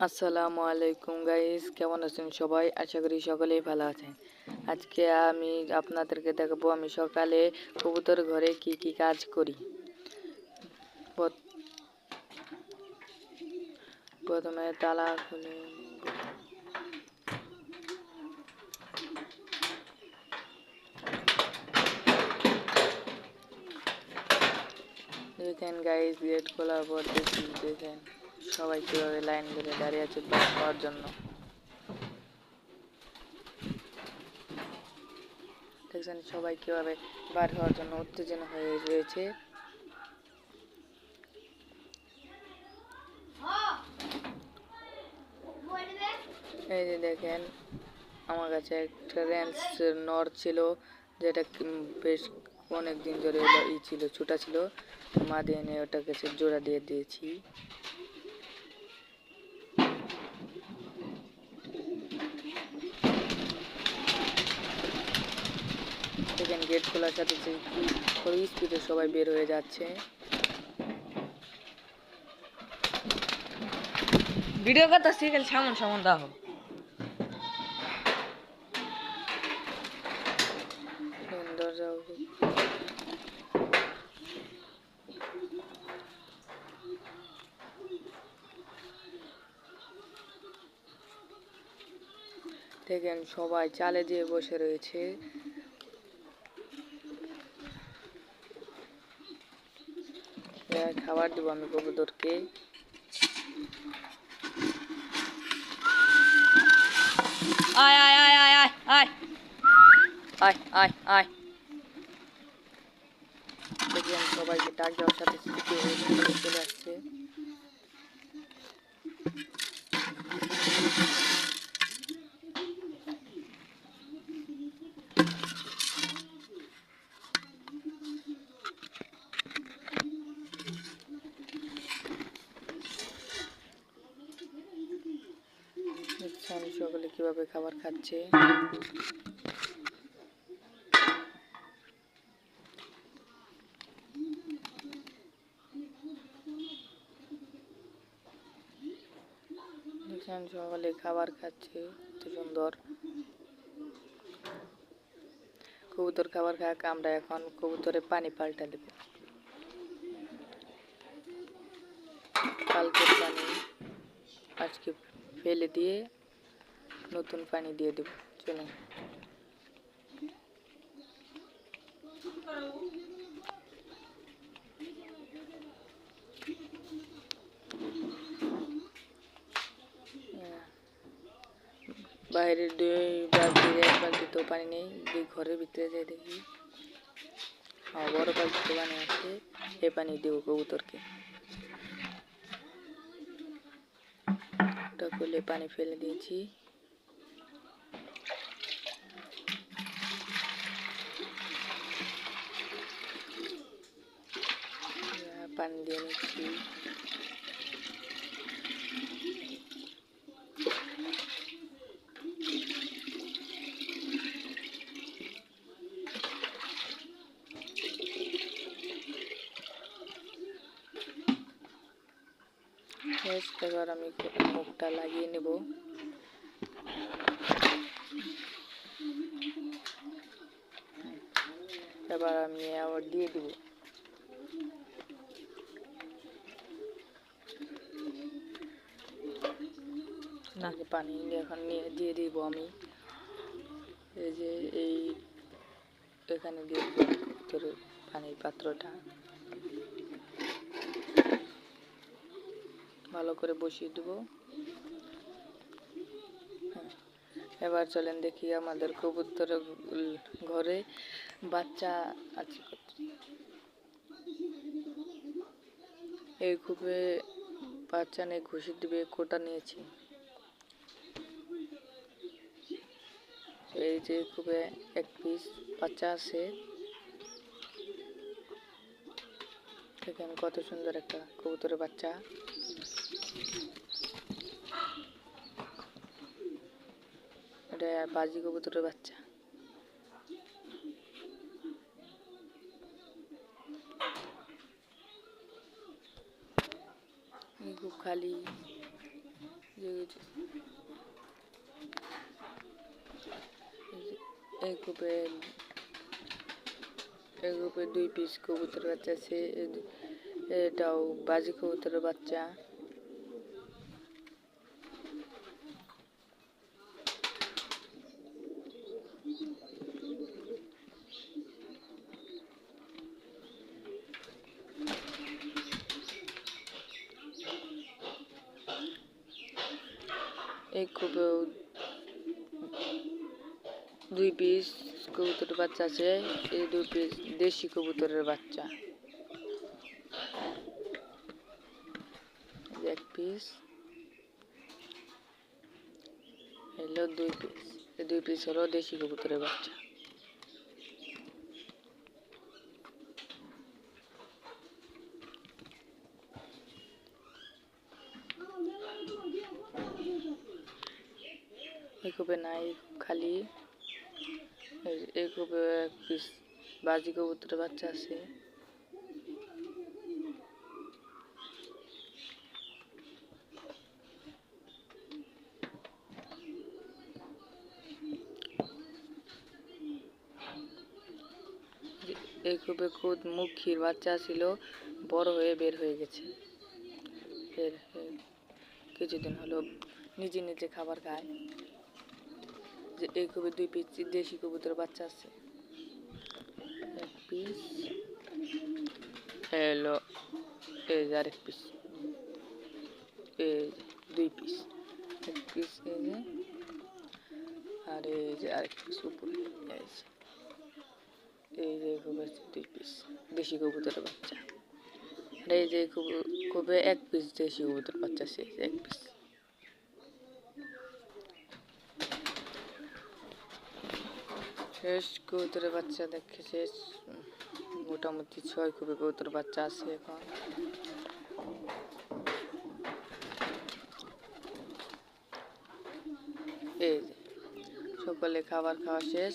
আসসালামু আলাইকুম গাইস কেমন আছেন সবাই? আশা করি সকলেই ভালো আছেন। আজকে আমি আপনাদেরকে দেখাবো আমি সকালে কবুতর ঘরে কি কি কাজ করি। প্রথমে তালা খুলে দেখেন গাইস গেট খোলার পর দেখেন। সবাই কীভাবে লাইন ধরে দাঁড়িয়ে আছে বাস পাওয়ার জন্য। দেখছেন সবাই কীভাবে বার হওয়ার জন্য উত্তেজনা হয়ে রয়েছে। এই যে দেখেন, আমার কাছে একটা রেঞ্চ নর ছিল, যেটা বেশ অনেক দিন ধরে ই ছিল, ছোটা ছিল। মা দিয়ে ওটা কাছে জোড়া দিয়ে দিয়েছি। দেখেন গেট খোলার সাথে সাথে স্পিডে সবাই বের হয়ে যাচ্ছে। ভিডিও কথা শিখেল সামন সামন দাও। দরজা দেখেন সবাই চালে যেয়ে বসে রয়েছে এবার খাবার দেবো আমি কবুতরকে আয় আয় আয় আয় আয় আয়। আয় আয় আয়। সবাইকে ডাক দেওয়ার সাথে চলে আসছে দেখছেন সকলে কীভাবে খাবার খাচ্ছে। সকালে খাবার খাচ্ছে কত সুন্দর কবুতর খাবার খাক, আমরা এখন কবুতরে পানি পাল্টা দেব। কালকের পানি আজকে ফেলে দিয়ে নতুন পানি দিয়ে দেব চলুন বাইরের দুই বালতির এক বালতি তো পানি নেই, দুই ঘরের ভিতরে যাই দেখি। হ্যাঁ বড় বালতিতে পানি আছে এ পানি দেবো কবুতরকে। ওটা পানি ফেলে দিয়েছি এবার পানি দিয়ে নিচ্ছি বেশ এবার আমি মুখটা লাগিয়ে নেব। এবার আমি আবার দিয়ে দিব। পানি এখন নিয়ে দিয়ে দিব আমি। এই যে এই এখানে দিয়ে ভিতরে পানির পাত্রটা। ভালো করে বসিয়ে দেবো। হ্যাঁ, এবার চলেন দেখি আমাদের কবুতর ঘরে বাচ্চা আছে এই খুবই বাচ্চা নিয়ে ঘুষি দিবে কোটা নিয়েছি। এই যে খুবই এক পিস বাচ্চা আছে। দেখেন কত সুন্দর একটা কবুতরের বাচ্চা। এটা বাজি কবুতরের বাচ্চা। খুব খালি যে ওই যে। এই যে, এই গ্রুপে দুই পিস কবুতর বাচ্চা দু- এটাও বাজি কবুতরের বাচ্চা। এই গ্রুপেও দুই পিস কবুতরের বাচ্চা আছে, এই দুই পিস দেশি কবুতরের বাচ্চা। এক পিস হলো দুই পিস এই দুই পিস হলো দেশি কবুতরের বাচ্চা। কূপে নাই, খালি। এই- পিস বাজি কবুতরের বাচ্চা আছে। এই কূপে খুদ মুখির বাচ্চা ছিল, বড় হয়ে বের হয়ে গেছে। কিছুদিন হলো নিজে নিজে খাবার খায়। এই কবি দুই পিস দেশি কবুতর বাচ্চা আছে। এক পিস। হ্যালো, এই যে আরেক পিস। এই দুই পিস। এক পিস এই যে, আর এই যে আরেক পিস উপরে। এই যে এই যে কবে দুই পিস, দেশি কবুতরের বাচ্চা। আর এই যে কবু- কবে এক পিস দেশি কবুতর বাচ্চা যে এক পিস। শেষ কবুতরের বাচ্চা দেখে শেষ মোটামুটি ছয় কবি কবুতর বাচ্চা আছে এখন। এই সকালে সকলে খাবার খাওয়া শেষ।